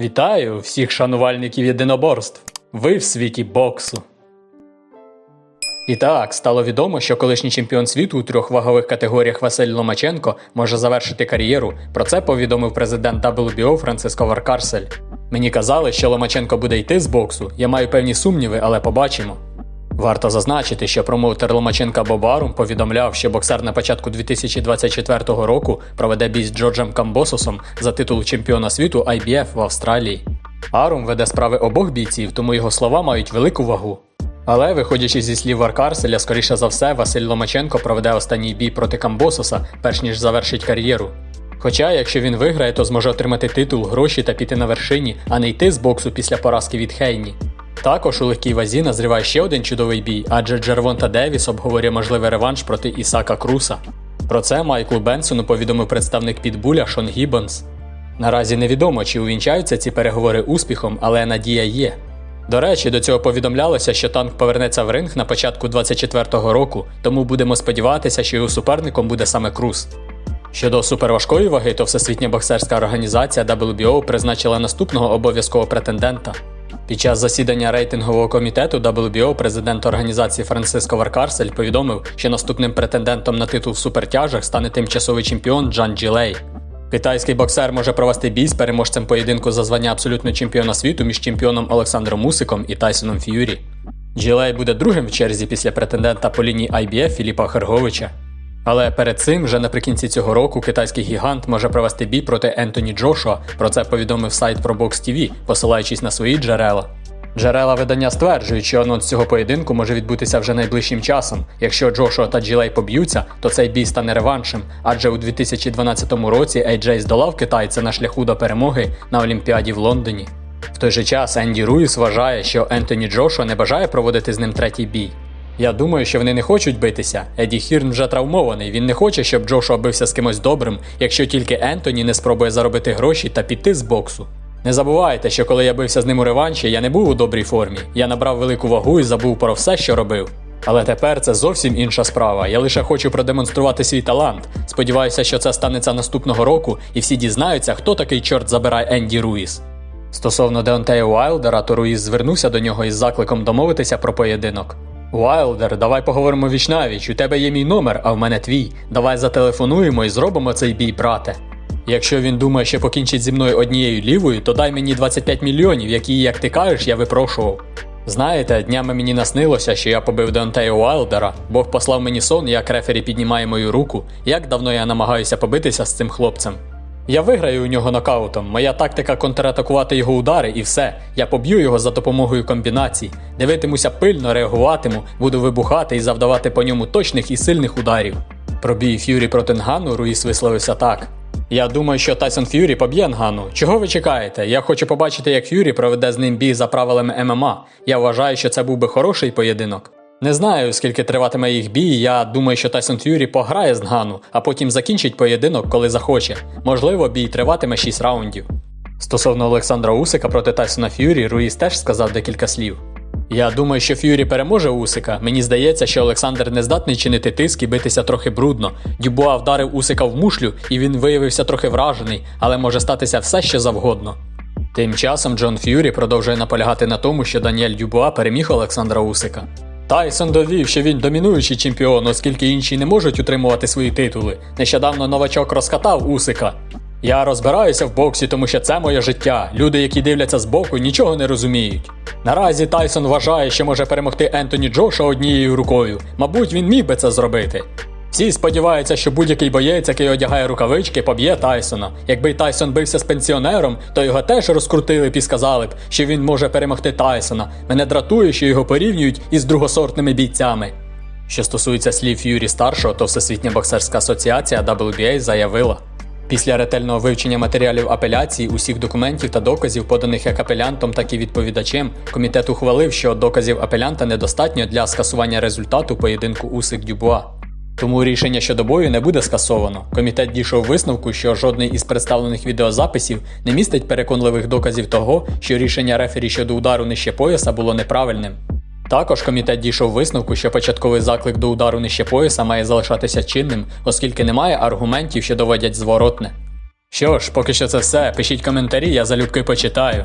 Вітаю всіх шанувальників єдиноборств. Ви в світі боксу. І так, стало відомо, що колишній чемпіон світу у трьох вагових категоріях Василь Ломаченко може завершити кар'єру. Про це повідомив президент WBO Франциско Варкарсель. Мені казали, що Ломаченко буде йти з боксу. Я маю певні сумніви, але побачимо. Варто зазначити, що промоутер Ломаченка Боб Арум повідомляв, що боксер на початку 2024 року проведе бій з Джорджем Камбососом за титул чемпіона світу IBF в Австралії. Арум веде справи обох бійців, тому його слова мають велику вагу. Але, виходячи зі слів Варкарселя, скоріше за все, Василь Ломаченко проведе останній бій проти Камбососа, перш ніж завершить кар'єру. Хоча, якщо він виграє, то зможе отримати титул, гроші та піти на вершині, а не йти з боксу після поразки від Хейні. Також у легкій вазі назріває ще один чудовий бій, адже Джервонта Девіс обговорює можливий реванш проти Ісака Круса. Про це Майклу Бенсону повідомив представник Підбуля Шон Гіббонс. Наразі невідомо, чи увінчаються ці переговори успіхом, але надія є. До речі, до цього повідомлялося, що танк повернеться в ринг на початку 24-го року, тому будемо сподіватися, що його суперником буде саме Крус. Щодо суперважкої ваги, то Всесвітня боксерська організація WBO призначила наступного обов'язкового претендента. Під час засідання рейтингового комітету WBO президент організації Франциско Варкарсель повідомив, що наступним претендентом на титул в супертяжах стане тимчасовий чемпіон Джан Джилей. Китайський боксер може провести бій з переможцем поєдинку за звання абсолютного чемпіона світу між чемпіоном Олександром Мусиком і Тайсоном Ф'юрі. Джилей буде другим в черзі після претендента по лінії IBF Філіпа Херговича. Але перед цим, вже наприкінці цього року, китайський гігант може провести бій проти Ентоні Джошуа. Про це повідомив сайт ProBox TV, посилаючись на свої джерела. Джерела видання стверджують, що анонс цього поєдинку може відбутися вже найближчим часом. Якщо Джошуа та Джилей поб'ються, то цей бій стане реваншем, адже у 2012 році AJ здолав китайця на шляху до перемоги на Олімпіаді в Лондоні. В той же час Енді Руїс вважає, що Ентоні Джошуа не бажає проводити з ним третій бій. Я думаю, що вони не хочуть битися. Еді Хірн вже травмований. Він не хоче, щоб Джошуа бився з кимось добрим, якщо тільки Ентоні не спробує заробити гроші та піти з боксу. Не забувайте, що коли я бився з ним у реванші, я не був у добрій формі. Я набрав велику вагу і забув про все, що робив. Але тепер це зовсім інша справа. Я лише хочу продемонструвати свій талант. Сподіваюся, що це станеться наступного року, і всі дізнаються, хто такий чорт забирає Енді Руїс. Стосовно Деонтея Уайлдера, то Руїс звернувся до нього із закликом домовитися про поєдинок. Уайлдер, давай поговоримо вічнавіч. У тебе є мій номер, а в мене твій. Давай зателефонуємо і зробимо цей бій, брате. Якщо він думає, що покінчить зі мною однією лівою, то дай мені 25 мільйонів, які, як ти кажеш, я випрошував. Знаєте, днями мені наснилося, що я побив Деонтея Уайлдера. Бог послав мені сон, як рефері піднімає мою руку, як давно я намагаюся побитися з цим хлопцем. Я виграю у нього нокаутом. Моя тактика контратакувати його удари і все. Я поб'ю його за допомогою комбінацій. Дивитимуся пильно, реагуватиму, буду вибухати і завдавати по ньому точних і сильних ударів. Про бій Ф'юрі проти Нгану Руїс висловився так. Я думаю, що Тайсон Ф'юрі поб'є Нгану. Чого ви чекаєте? Я хочу побачити, як Ф'юрі проведе з ним бій за правилами ММА. Я вважаю, що це був би хороший поєдинок. Не знаю, скільки триватиме їх бій. Я думаю, що Тайсон Ф'юрі пограє з Нгану, а потім закінчить поєдинок, коли захоче. Можливо, бій триватиме 6 раундів. Стосовно Олександра Усика проти Тайсона Ф'юрі, Руїс теж сказав декілька слів. Я думаю, що Ф'юрі переможе Усика. Мені здається, що Олександр не здатний чинити тиск і битися трохи брудно. Дюбуа вдарив Усика в мушлю, і він виявився трохи вражений, але може статися все що завгодно. Тим часом Джон Ф'юрі продовжує наполягати на тому, що Даніель Дюбуа переміг Олександра Усика. Тайсон довів, що він домінуючий чемпіон, оскільки інші не можуть утримувати свої титули. Нещодавно новачок розкатав Усика. Я розбираюся в боксі, тому що це моє життя. Люди, які дивляться збоку, нічого не розуміють. Наразі Тайсон вважає, що може перемогти Ентоні Джоша однією рукою. Мабуть, він міг би це зробити. Всі сподіваються, що будь-який боєць, який одягає рукавички, поб'є Тайсона. Якби Тайсон бився з пенсіонером, то його теж розкрутили б і сказали б, що він може перемогти Тайсона. Мене дратує, що його порівнюють із другосортними бійцями. Що стосується слів Юрі старшого, то Всесвітня боксерська асоціація WBA заявила. Після ретельного вивчення матеріалів апеляції, усіх документів та доказів, поданих як апелянтом, так і відповідачем, комітет ухвалив, що доказів апелянта недостатньо для скасування результату поєдинку Усик Дюбуа. Тому рішення щодо бою не буде скасовано. Комітет дійшов висновку, що жодний із представлених відеозаписів не містить переконливих доказів того, що рішення рефері щодо удару нижче пояса було неправильним. Також комітет дійшов висновку, що початковий заклик до удару нижче пояса має залишатися чинним, оскільки немає аргументів, що доводять зворотне. Що ж, поки що це все. Пишіть коментарі, я залюбки почитаю.